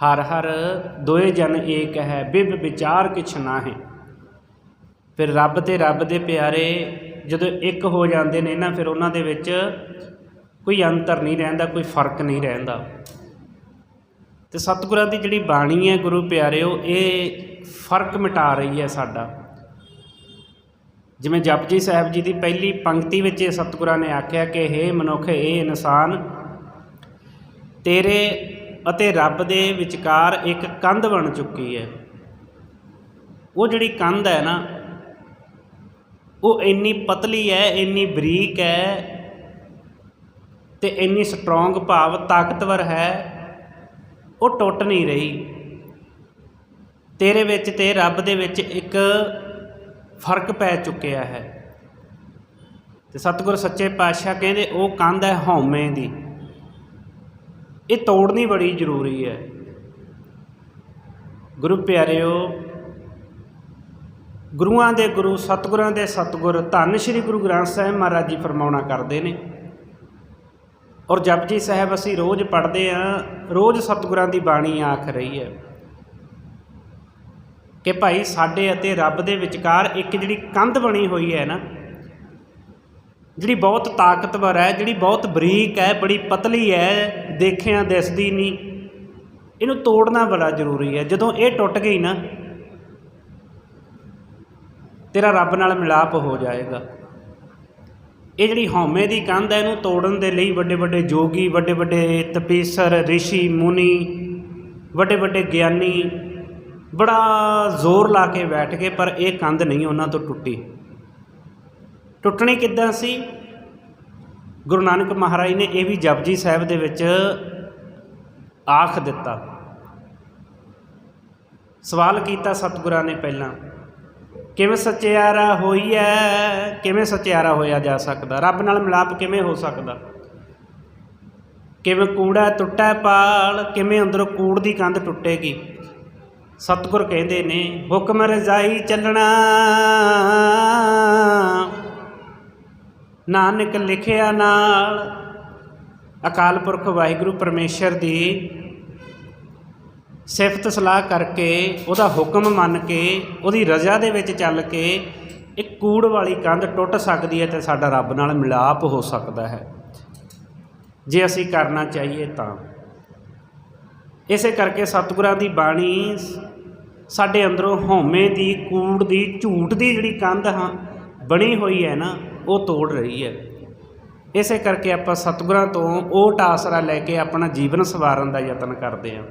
ਹਰ ਹਰ ਦੋਏ ਜਨ ਏਕ ਹੈ ਬਿਬ ਵਿਚਾਰ ਕਿਛ ਹੈ ਫਿਰ ਰੱਬ ਤੇ ਰੱਬ ਦੇ ਪਿਆਰੇ ਜਦੋਂ ਇੱਕ ਹੋ ਜਾਂਦੇ ਨੇ ਨਾ, ਫਿਰ ਉਹਨਾਂ ਦੇ ਵਿੱਚ ਕੋਈ ਅੰਤਰ ਨਹੀਂ ਰਹਿੰਦਾ, ਕੋਈ ਫ਼ਰਕ ਨਹੀਂ ਰਹਿੰਦਾ। ਤੇ ਸਤਿਗੁਰਾਂ ਦੀ ਜਿਹੜੀ ਬਾਣੀ ਹੈ ਗੁਰੂ ਪਿਆਰਿਓ, ਇਹ ਫ਼ਰਕ ਮਿਟਾ ਰਹੀ ਹੈ ਸਾਡਾ। ਜਿਵੇਂ ਜਪਜੀ ਸਾਹਿਬ ਜੀ ਦੀ ਪਹਿਲੀ ਪੰਕਤੀ ਵਿੱਚ ਇਹ ਸਤਿਗੁਰਾਂ ਨੇ ਆਖਿਆ ਕਿ हे ਮਨੁੱਖ, ਇਹ ਇਨਸਾਨ, ਤੇਰੇ ਅਤੇ ਰੱਬ ਦੇ ਵਿਚਕਾਰ ਇੱਕ ਕੰਧ ਬਣ ਚੁੱਕੀ ਹੈ। ਉਹ ਜਿਹੜੀ ਕੰਧ ਹੈ ਨਾ, ਉਹ ਇੰਨੀ ਪਤਲੀ ਹੈ, ਇੰਨੀ ਬਰੀਕ ਹੈ ਤੇ ਇੰਨੀ ਸਟਰੋਂਗ ਭਾਵ ਤਾਕਤਵਰ ਹੈ, ਉਹ ਟੁੱਟ ਨਹੀਂ ਰਹੀ। ਤੇਰੇ ਵਿੱਚ ਤੇ ਰੱਬ ਦੇ ਵਿੱਚ ਇੱਕ ਫ਼ਰਕ ਪੈ ਚੁੱਕਿਆ ਹੈ। ਤੇ ਸਤਿਗੁਰ ਸੱਚੇ ਪਾਤਸ਼ਾਹ ਕਹਿੰਦੇ, ਉਹ ਕੰਧ ਹੈ ਹਉਮੈ ਦੀ। ਇਹ ਤੋੜਨੀ ਬੜੀ ਜ਼ਰੂਰੀ ਹੈ। ਗੁਰੂ ਪਿਆਰਿਓ, ਗੁਰੂਆਂ ਦੇ ਗੁਰੂ, ਸਤਿਗੁਰਾਂ ਦੇ ਸਤਿਗੁਰ ਧੰਨ ਸ਼੍ਰੀ ਗੁਰੂ ਗ੍ਰੰਥ ਸਾਹਿਬ ਮਹਾਰਾਜ ਜੀ ਫਰਮਾਉਣਾ ਕਰਦੇ ਨੇ। ਔਰ ਜਪਜੀ ਸਾਹਿਬ ਅਸੀਂ ਰੋਜ਼ ਪੜ੍ਹਦੇ ਆਂ ਰੋਜ਼ ਸਤਿਗੁਰਾਂ ਦੀ ਬਾਣੀ ਆਖ ਰਹੀ ਹੈ ਕਿ ਭਾਈ ਸਾਡੇ ਅਤੇ ਰੱਬ ਦੇ ਵਿਚਕਾਰ ਇੱਕ ਜਿਹੜੀ ਕੰਧ ਬਣੀ ਹੋਈ ਹੈ ਨਾ, ਜਿਹੜੀ ਬਹੁਤ ਤਾਕਤਵਰ ਹੈ, ਜਿਹੜੀ ਬਹੁਤ ਬਰੀਕ ਹੈ, ਬੜੀ ਪਤਲੀ ਹੈ ਦੇਖਿਆ ਦਿਸਦੀ ਨਹੀਂ। ਇਹਨੂੰ ਤੋੜਨਾ ਬੜਾ ਜ਼ਰੂਰੀ ਹੈ। ਜਦੋਂ ਇਹ ਟੁੱਟ ਗਈ ਨਾ, ਤੇਰਾ ਰੱਬ ਨਾਲ ਮਿਲਾਪ ਹੋ ਜਾਏਗਾ। ਇਹ ਜਿਹੜੀ ਹਉਮੈ ਦੀ ਕੰਧ ਹੈ, ਇਹਨੂੰ ਤੋੜਨ ਦੇ ਲਈ ਵੱਡੇ ਵੱਡੇ ਜੋਗੀ ਵੱਡੇ ਵੱਡੇ ਤਪੇਸਰ, ਰਿਸ਼ੀ, ਮੁਨੀ ਵੱਡੇ ਵੱਡੇ ਗਿਆਨੀ ਬੜਾ ਜ਼ੋਰ ਲਾ ਕੇ ਬੈਠ ਗਏ, ਪਰ ਇਹ ਕੰਧ ਨਹੀਂ ਉਹਨਾਂ ਤੋਂ ਟੁੱਟੀ। ਟੁੱਟਣੀ ਕਿੱਦਾਂ ਸੀ? ਗੁਰੂ ਨਾਨਕ ਮਹਾਰਾਜ ਨੇ ਇਹ ਵੀ ਜਪਜੀ ਸਾਹਿਬ ਦੇ ਵਿੱਚ ਆਖ ਦਿੱਤਾ। ਸਵਾਲ ਕੀਤਾ ਸਤਿਗੁਰਾਂ ਨੇ ਪਹਿਲਾਂ, ਕਿਵੇਂ ਸੱਚਿਆਰਾ ਹੋਈ ਹੈ ਕਿਵੇਂ ਸੱਚਿਆਰਾ ਹੋਇਆ ਜਾ ਸਕਦਾ? ਰੱਬ ਨਾਲ ਮਿਲਾਪ ਕਿਵੇਂ ਹੋ ਸਕਦਾ? ਕਿਵੇਂ ਕੂੜਾ ਟੁੱਟਾ ਪਾਲ, ਕਿਵੇਂ ਅੰਦਰੋਂ ਕੂੜ ਦੀ ਕੰਧ ਟੁੱਟੇਗੀ? ਸਤਿਗੁਰ ਕਹਿੰਦੇ ਨੇ, ਹੁਕਮ ਰਜ਼ਾਈ ਚੱਲਣਾ ਨਾਨਕ ਲਿਖਿਆ ਨਾਲ। ਅਕਾਲ ਪੁਰਖ ਵਾਹਿਗੁਰੂ ਪਰਮੇਸ਼ਰ ਦੀ ਸਿਫਤ ਸਲਾਹ ਕਰਕੇ ਉਹਦਾ ਹੁਕਮ ਮੰਨ ਕੇ, ਉਹਦੀ ਰਜ਼ਾ ਦੇ ਵਿੱਚ ਚੱਲ ਕੇ ਇੱਕ ਕੂੜ ਵਾਲੀ ਕੰਧ ਟੁੱਟ ਸਕਦੀ ਹੈ ਤੇ ਸਾਡਾ ਰੱਬ ਨਾਲ ਮਿਲਾਪ ਹੋ ਸਕਦਾ ਹੈ। ਜੇ ਅਸੀਂ ਕਰਨਾ ਚਾਹੀਏ ਤਾਂ। ਇਸੇ ਕਰਕੇ ਸਤਿਗੁਰਾਂ ਦੀ ਬਾਣੀ ਸਾਡੇ ਅੰਦਰੋਂ ਹਉਮੈ ਦੀ, ਕੂੜ ਦੀ, ਝੂਠ ਦੀ ਜਿਹੜੀ ਕੰਧ ਹਾਂ, ਬਣੀ ਹੋਈ ਹੈ ਨਾ ਉਹ ਤੋੜ ਰਹੀ ਹੈ। ਇਸੇ ਕਰਕੇ ਆਪਾਂ ਸਤਿਗੁਰਾਂ ਤੋਂ ਓਟ ਆਸਰਾ ਲੈ ਕੇ ਆਪਣਾ ਜੀਵਨ ਸਵਾਰਨ ਦਾ ਯਤਨ ਕਰਦੇ ਹਾਂ।